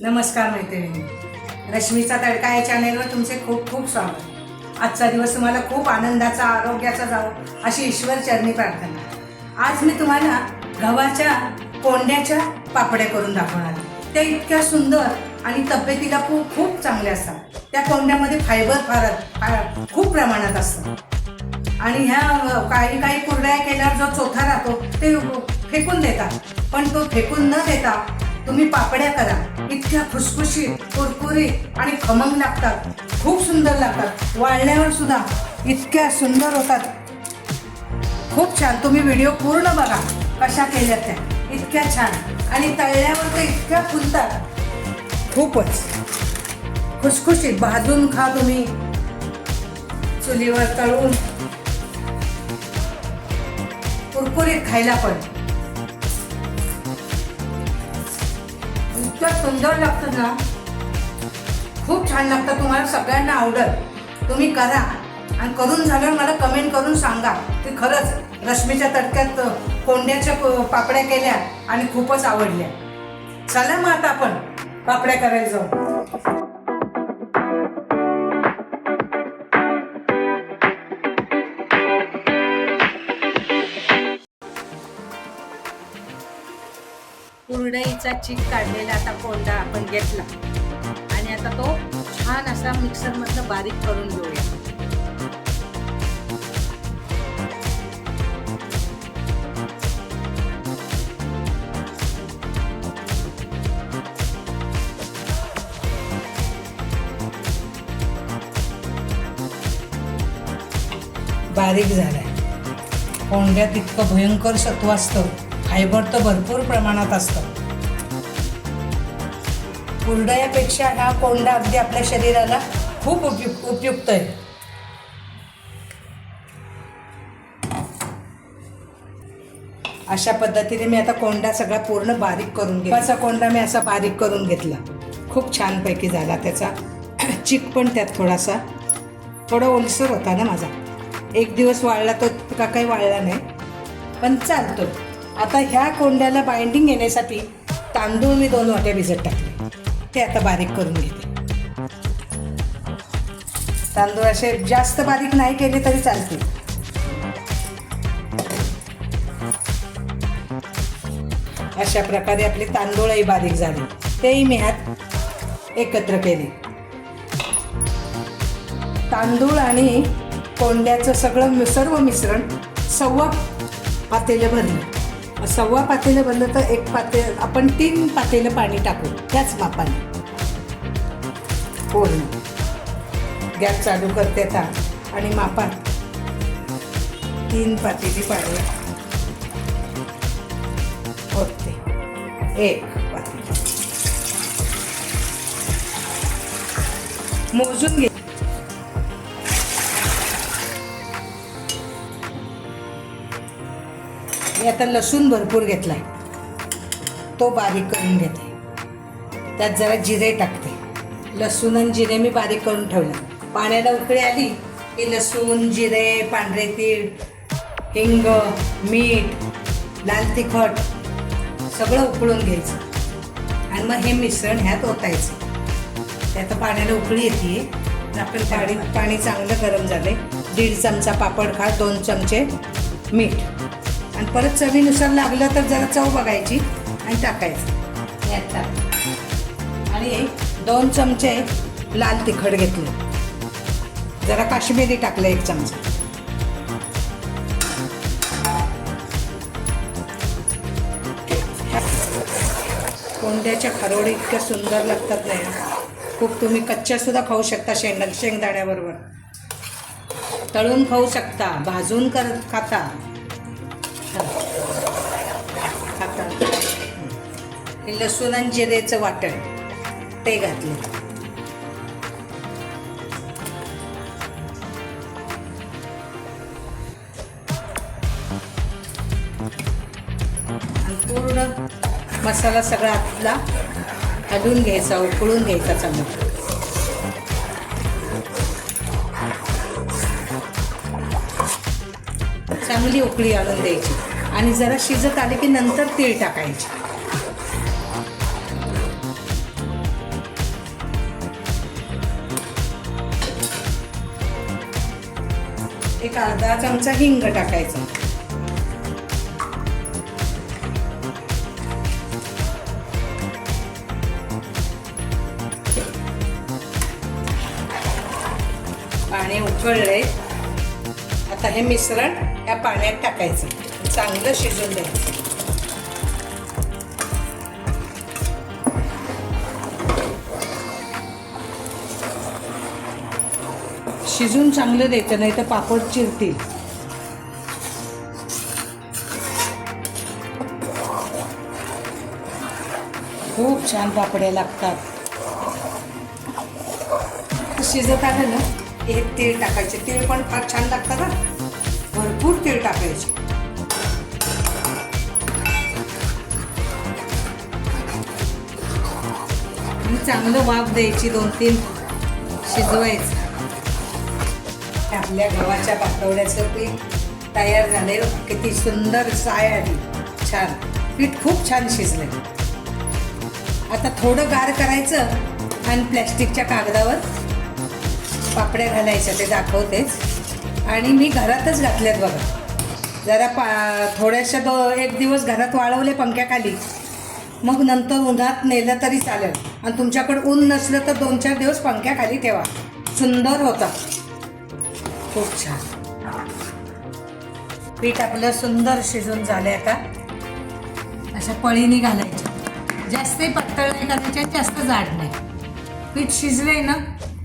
नमस्कार मैत्रिणी. रश्मीचा तडका या चॅनेलवर तुमचे खूप खूप स्वागत. आजचा दिवस तुम्हाला खूप आनंदाचा आरोग्याचा जावो अशी ईश्वर चरणी प्रार्थना. आज मी तुम्हाला गव्हाच्या कोंड्याच्या पापड्या करून दाखवणार आहे. त्या इतक्या सुंदर आणि तब्येतीला खूप खूप चांगल्या असतात. त्या कोंड्यामध्ये फायबर फार खूप प्रमाणात असतं. आणि ह्या काही काही कुरड्या केल्यावर जो चोथा राहतो ते फेकून देतात. पण तो फेकून न देता तुम्ही पापड्या करा. इतक्या खुसखुशीत कुरकुरीत आणि खमंग लागतात. खूप सुंदर लागतात. वाळल्यावर सुद्धा इतक्या सुंदर होतात. खूप छान. तुम्ही व्हिडिओ पूर्ण बघा. कशा केल्या त्या. इतक्या छान. आणि तळल्यावर तर इतक्या फुलतात. खूपच. खुसखुशीत. भाजून खा तुम्ही. चुलीवर तळून. कुरकुरीत खायला पण. इतकं सुंदर लागतं ना. खूप छान लागतं तुम्हाला सगळ्यांना आवडत. तुम्ही करा आणि करून झाल्यावर मला कमेंट करून सांगा की खरंच रश्मीच्या तडक्यात कोंड्याच्या पापड्या केल्या आणि खूपच आवडल्या. चला मग आता आपण पापड्या करायला जाऊ. कुरडईचा चीक काढलेला आता कोंडा आपण घेतला. आणि आता तो छान असा मिक्सरमधनं बारीक करून घेऊया. बारीक झालाय. कोंड्यात इतकं भयंकर सत्व असतं. फायबर तर भरपूर प्रमाणात असतं. कुरडयापेक्षा हा कोंडा अगदी आपल्या शरीराला खूप उपयुक्त उपयुक्त आहे. अशा पद्धतीने मी आता कोंडा सगळा पूर्ण बारीक करून घेतला. असा कोंडा मी असा बारीक करून घेतला. खूप छानपैकी झाला त्याचा. चिक पण त्यात थोडासा. थोडा ओलसर होता ना माझा. एक दिवस वाळला तो का काही वाळला नाही. पण चालतो. आता ह्या कोंड्याला बाइंडिंग येण्यासाठी तांदूळ मी दोन वाट्या भिजत टाकले. ते आता बारीक करून घेते. तांदूळ असे जास्त बारीक नाही केले तरी चालतील. अशा प्रकारे आपले तांदूळही बारीक झाले. तेही मी ह्यात एकत्र केले. तांदूळ आणि कोंड्याचं सगळं सर्व मिश्रण सव्वा पातेलं भरलं. सव्वा पातेलं बनलं तर एक पाते आपण तीन पातेलं पाणी टाकू त्याच मापाने. पूर्ण. गॅस चालू करते आता आणि मापात तीन पातेली पाणी. होते एक पातेली. मोजून घे. मी आता लसूण भरपूर घेतलाय. तो बारीक करून घेते. त्यात जरा जिरे टाकते. लसूण आणि जिरे मी बारीक करून ठेवलं. पाण्याला उकळी आली की लसूण जिरे पांढरे तीळ हिंग मीठ लाल तिखट सगळं उकळून घ्यायचं. आणि मग हे मिश्रण ह्यात ओतायचं. त्यात पाण्याला उकळी येते. आपण पाणी पाणी चांगलं गरम झाले दीड चमचा पापड खा दोन चमचे मीठ. आणि परत चवीनुसार लागलं तर जरा चव बघायची आणि टाकायचं. यात टाक आणि दोन चमचे लाल तिखट घेतले. जरा काश्मीरी टाकलं एक चमचा. कोंड्याच्या खारोडी इतक्या सुंदर लागतात नाही खूप तुम्ही कच्च्या सुद्धा खाऊ शकता शेंग शेंगदाण्याबरोबर. तळून खाऊ शकता भाजून कर खाता. लसूण आणि जिरेचं वाटण. ते घातले. पूर्ण मसाला सगळा आतला हलवून घ्यायचा उकळून घ्यायचा चांगला. चांगली उकळी आणून द्यायची. आणि जरा शिजत आले की नंतर तीळ टाकायचे. एक अर्धा चमचा हिंग टाकायचा. पाणी उकळले आता हे मिश्रण या पाण्यात टाकायचं. चांगलं शिजून द्यायचं. शिजून चांगलं द्यायचं नाही तर पापड चिरतील. खूप छान पापड्या लागतात. शिजत आलं ना हे तीळ टाकायचे. तीळ पण फार छान लागतात ना भरपूर तीळ टाकायचे. चांगलं वाफ द्यायची दोन तीन शिजवायचं. आपल्या गव्हाच्या पातवड्याचं पीठ तयार झाले किती सुंदर साय आली. छान. पीठ खूप छान शिजलं आता थोडं गार करायचं आणि प्लॅस्टिकच्या कागदावर पापड्या घालायच्या ते दाखवतेच. आणि मी घरातच घातल्यात बघा. जरा पा थोड्याशा दो एक दिवस घरात वाळवले पंख्याखाली. मग नंतर उन्हात नेलं तरी चालेल. आणि तुमच्याकडे ऊन नसलं तर दोन चार दिवस पंख्याखाली ठेवा. सुंदर होता. खूप छान. पीठ आपलं सुंदर शिजून झालं आता. अशा पळीने घालायच्या जास्त पातळ नाही घालायचे जास्त जाड नाही. पीठ शिजले ना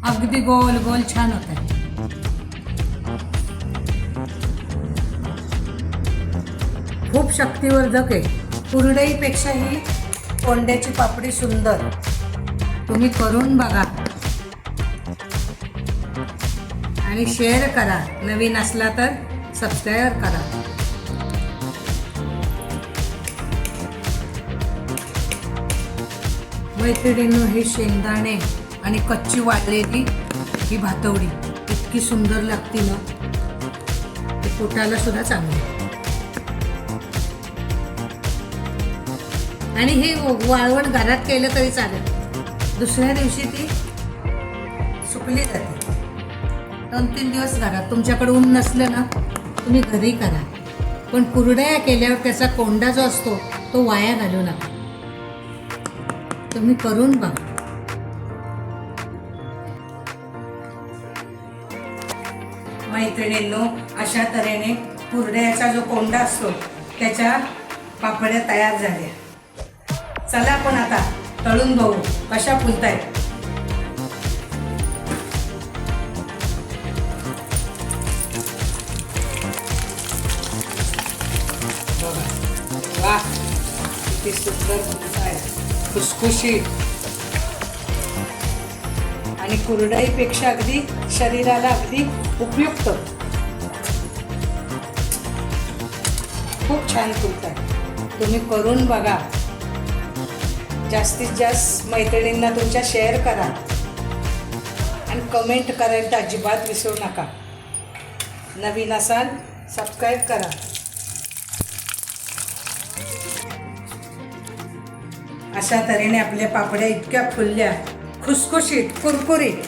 अगदी गोल गोल छान होत आहे खूप शक्तिवर्धक आहे. कुरडईपेक्षाही कोंड्याची पापडी सुंदर. तुम्ही करून बघा. आणि शेअर करा. नवीन असला तर सबस्क्राईब करा. मैत्रिणींनो हे शेंगदाणे आणि कच्ची वाढलेली ही भातवडी. इतकी सुंदर लागते ना. ते पोटाला सुद्धा चांगली. आणि हे वाळवण घरात केलं तरी चालेल. दुसऱ्या दिवशी ती सुकली जाते दोन तीन दिवस घरात. तुमच्याकडे ऊन नसलं ना तुम्ही घरी करा. पण कुरड्या केल्यावर त्याचा कोंडा जो असतो तो वाया घालू नका. तुम्ही करून बघा. मैत्रिणींनो अशा तऱ्हेने कुरड्याचा जो कोंडा असतो त्याच्या पापड्या तयार झाल्या. चला आपण आता तळून बघू कशा फुलतायत. वा. किती सुंदर फुलताय आणि कुरडईपेक्षा अगदी शरीराला अगदी उपयुक्त. खूप छान फुलतात तुम्ही करून बघा. जास्तीत जास्त मैत्रिणींना तुमच्या शेअर करा. आणि कमेंट करायला तर अजिबात विसरू नका. नवीन असाल सबस्क्राईब करा. अशा तऱ्हेने आपल्या पापड्या इतक्या फुलल्या. खुसखुशीत कुरकुरीत.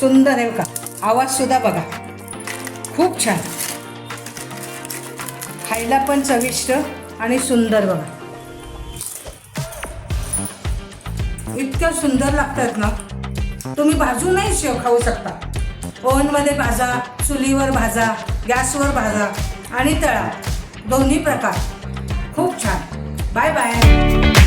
सुंदर आहे का आवाजसुद्धा बघा. खूप छान. खायला पण चविष्ट आणि सुंदर बघा. इतक्या सुंदर लागतात ना. तुम्ही भाजूनही शेव खाऊ शकता. ओव्हनमध्ये भाजा चुलीवर भाजा गॅसवर भाजा आणि तळा. दोन्ही प्रकार. खूप छान. Bye bye.